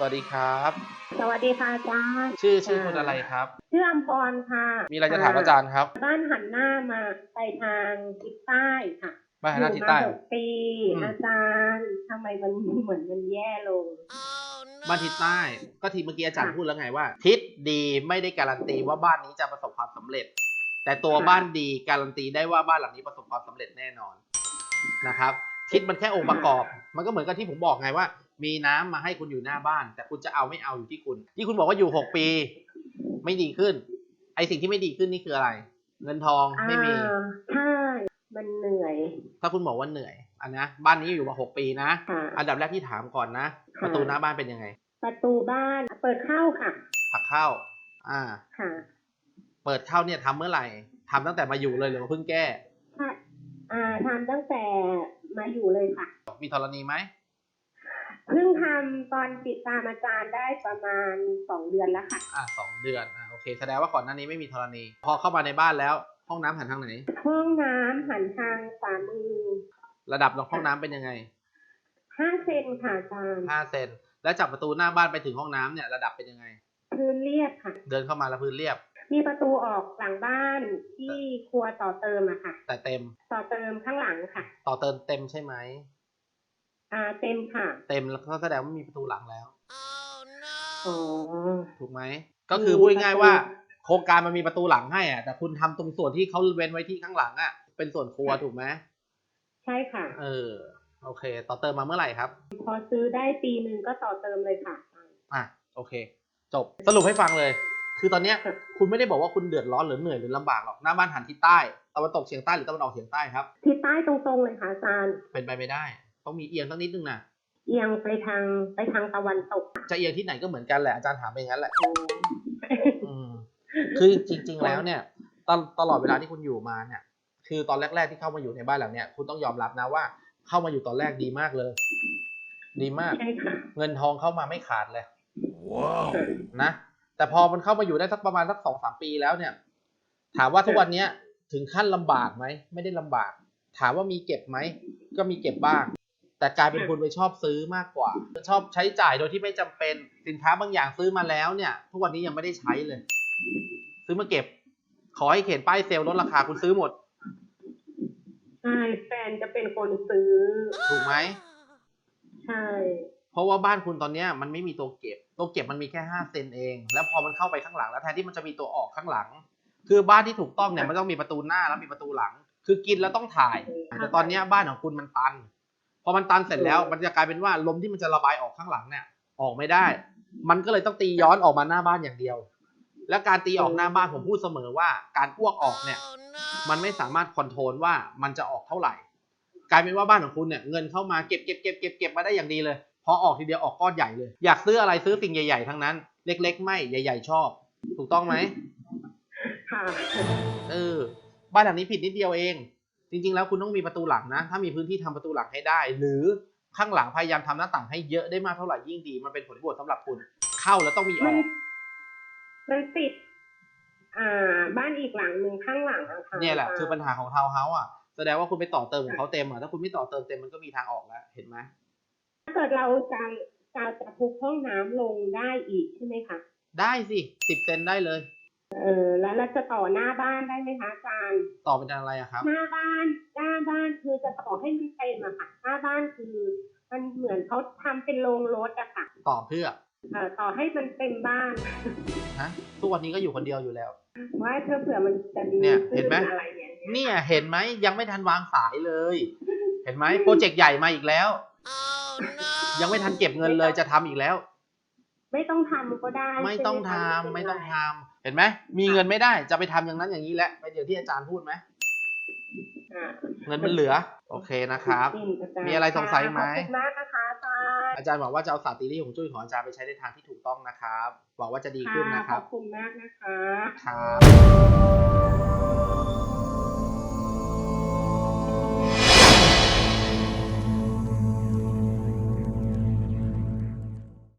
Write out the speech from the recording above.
สวัสดีครับ สวัสดีค่ะอาจารย์ ชื่อชื่อคุณอะไรครับ ชื่ออมพรค่ะ มีอะไรจะถามอาจารย์ครับ บ้านหันหน้ามาไปทางทิศใต้ค่ะบ้านหันหน้าทิศใต้อยู่มาหกปีอืมอาจารย์ทำไมมันเหมือนมันแย่ลงบ้านทิศใต้ก็ทีเมื่อกี้อาจารย์ค่ะพูดแล้วไงว่า ทิศดีไม่ได้การันตีว่าบ้านนี้จะประสบความสำเร็จ แต่ตัวค่ะบ้านดีการันตีได้ว่าบ้านหลังนี้ประสบความสำเร็จแน่นอนนะครับ ทิศมันแค่องค์ประกอบ มันก็เหมือนกับที่ผมบอกไงว่า มีน้ำมาให้คุณอยู่หน้าบ้าน แต่คุณจะเอาไม่เอาอยู่ที่คุณ ที่คุณบอกว่าอยู่หกปี ไม่ดีขึ้น ไอสิ่งที่ไม่ดีขึ้นนี่คืออะไร เงินทองไม่มีอ่าใช่มันเหนื่อย ถ้าคุณบอกว่าเหนื่อยอันนะบ้านนี้อยู่มาหกปีนะ ค่ะอันดับแรกที่ถามก่อนนะ ค่ะ ประตูหน้าบ้านเป็นยังไง ประตูบ้านเปิดเข้าค่ะ ผักเข้า อ่า ค่ะเปิดเข้าเนี่ยทำเมื่อไหร่ทำตั้งแต่มาอยู่เลยหรือว่าเพิ่งแก้ ถ้าอ่าทำตั้งแต่มาอยู่เลยค่ะ มีธรณีไหม เพิ่งทำตอนติดตามอาจารย์ได้ประมาณสองเดือนแล้วค่ะอ่าสองเดือนอ่าโอเค แสดงว่าก่อนหน้านี้ไม่มีธรณี พอเข้ามาในบ้านแล้ว ห้องน้ำหันทางไหน ห้องน้ำหันทางขวามือระดับห้องน้ำเป็นยังไงห้าเซนค่ะอาจารย์ห้าเซนแล้วจากประตูหน้าบ้านไปถึงห้องน้ำเนี่ยระดับเป็นยังไง พื้นเรียบค่ะ เดินเข้ามาแล้วพื้นเรียบ มีประตูออกหลังบ้านที่ครัวต่อเติมอะค่ะ แต่เต็ม ต่อเติมข้างหลังค่ะ ต่อเติมเต็มใช่ไหม อ่าเต็มค่ะ เต็มแล้วก็แสดงว่ามีประตูหลังแล้วอ๋อ ถูกไหมก็คือพูดง่ายๆว่า โครงการมันมีประตูหลังให้อะแต่คุณทำตรงส่วนที่เขาเว้นไว้ที่ข้างหลังอะเป็นส่วนครัวถูกไหมใช่ค่ะ เออ โอเค ต่อเติมมาเมื่อไหร่ครับ พอซื้อได้ปีหนึ่งก็ต่อเติมเลยค่ะอะโอเค จบสรุปให้ฟังเลย คือตอนเนี้ยคุณไม่ได้บอกว่าคุณเดือดร้อนหรือเหนื่อยหรือลำบากหรอกหน้าบ้านหันทิศใต้ตะวันตกเฉียงใต้หรือตะวันออกเฉียงใต้ครับทิศใต้ตรงๆเลยค่ะอาจารย์เป็นไปไม่ได้ ต้องมีเอียงสักนิดนึงนะเอียงไปทางไปทางตะวันตก จะเอียงที่ไหนก็เหมือนกันแหละอาจารย์ถามไปอย่างนั้นแหละอ๋ออืมคือจริง ๆ แล้วเนี่ยตลตลอดเวลาที่คุณอยู่มาเนี่ย คือตอนแรก ๆ ที่เข้ามาอยู่ในบ้านหลังเนี้ยคุณต้องยอมรับนะว่า เข้ามาอยู่ตอนแรกดีมากเลย ดีมากใช่ค่ะเงินทองเข้ามาไม่ขาดเลยนะแต่พอมันเข้ามาอยู่ได้สักประมาณสักสองสามปีแล้วเนี่ย ถามว่าทุกวันเนี้ยถึงขั้นลำบากไหมไม่ได้ลำบาก ถามว่ามีเก็บไหมก็มีเก็บบ้าง แต่กลายเป็นคุณไปชอบซื้อมากกว่า ชอบใช้จ่ายโดยที่ไม่จำเป็นสินค้าบางอย่างซื้อมาแล้วเนี่ย ทุกวันนี้ยังไม่ได้ใช้เลย ซื้อมาเก็บ ขอให้เขียนป้ายเซลล์ลดราคาคุณซื้อหมดใช่แฟนจะเป็นคนซื้อ ถูกไหมใช่เพราะว่าบ้านคุณตอนเนี้ยมันไม่มีตัวเก็บ ตัวเก็บมันมีแค่ห้าเซนเอง แล้วพอมันเข้าไปข้างหลังแล้วแทนที่มันจะมีตัวออกข้างหลัง คือบ้านที่ถูกต้องเนี่ยมันต้องมีประตูหน้าแล้วมีประตูหลัง คือกินแล้วต้องถ่ายแต่ตอนเนี้ยบ้านของคุณมันตัน พอมันตันเสร็จแล้วมันจะกลายเป็นว่าลมที่มันจะระบายออกข้างหลังเนี่ย ออกไม่ได้ มันก็เลยต้องตีย้อนออกมาหน้าบ้านอย่างเดียว และการตีออกหน้าบ้านผมพูดเสมอว่า การอ้วกออกเนี่ย มันไม่สามารถคอนโทรลว่ามันจะออกเท่าไหร่ กลายเป็นว่าบ้านของคุณเนี่ยเงินเข้ามาเก็บเก็บเก็บเก็บเก็บมาได้อย่างดีเลยพอออกทีเดียวออกก้อนใหญ่เลย อยากซื้ออะไรซื้อสิ่งใหญ่ๆทั้งนั้น เล็ก ๆ ไม่ใหญ่ ๆ ชอบ ถูกต้องไหมค่ะเออบ้านหลังนี้ผิดนิดเดียวเอง จริงๆ แล้วคุณต้องมีประตูหลังนะ ถ้ามีพื้นที่ทำประตูหลังให้ได้ หรือข้างหลังพยายามทำหน้าต่างให้เยอะได้มากเท่าไหร่ยิ่งดี มันเป็นผลบวกสำหรับคุณ เข้าแล้วต้องมีอมัอนกมันติด อ่า บ้านอีกหลังหนึ่งข้างหลังอะค่ะเนี่ยแหละคือปัญหาของทาวน์เฮาส์อะ แสดงว่าคุณไปต่อเติมของเขาเต็มอะ ถ้าคุณไม่ต่อเติมเต็มมันก็มีทางออกแล้ว เห็นไหมถ้าเกิดเราจะจะจะพุกห้องน้ำลงได้อีกใช่ไหมคะ ได้สิสิบเซนได้เลย เออแล้วเราจะต่อหน้าบ้านได้ไหมคะอาจารย์ต่อเป็นอะไรอะครับ หน้าบ้านหน้าบ้านคือจะต่อให้มันเต็มอะค่ะหน้าบ้านคือมันเหมือนเขาทำเป็นโรงรถอะค่ะต่อเพื่อเอ่อต่อให้มันเต็มบ้านฮะทุกวันนี้ก็อยู่คนเดียวอยู่แล้ว ว่าเพื่อเผื่อมันจะดีเนี่ยขึ้เห็นไหมอะไรอย่างเงี้ยเนี่ยเห็นไหมยังไม่ทันวางสายเลย เห็นไหมโปรเจกต์ใหญ่มาอีกแล้ว ยังไม่ทันเก็บเงินเลยจะทำอีกแล้ว ไม่ต้องทำก็ได้ไม่ต้องทำใช่หไม่ต้องคะทำเห็นไหมมีเงินไม่ได้จะไปทำอย่างนั้นอย่างนี้แหละไปเดี๋ยวที่อาจารย์พูดไหมอ่าเงินมันเหลือ โอเคนะครับจงาจาย์มีอะไรสงสัยไหมขอบคุณมากนะคะอาจารย์อาจารย์หวังว่าจะเอาศาสตร์ตีรี่ของจุ้ยของอาจารย์ไปใช้ในทางที่ถูกต้องนะครับหวังว่าจะดีขึ้นนะคขรัอบบคุณมากนะคะครับ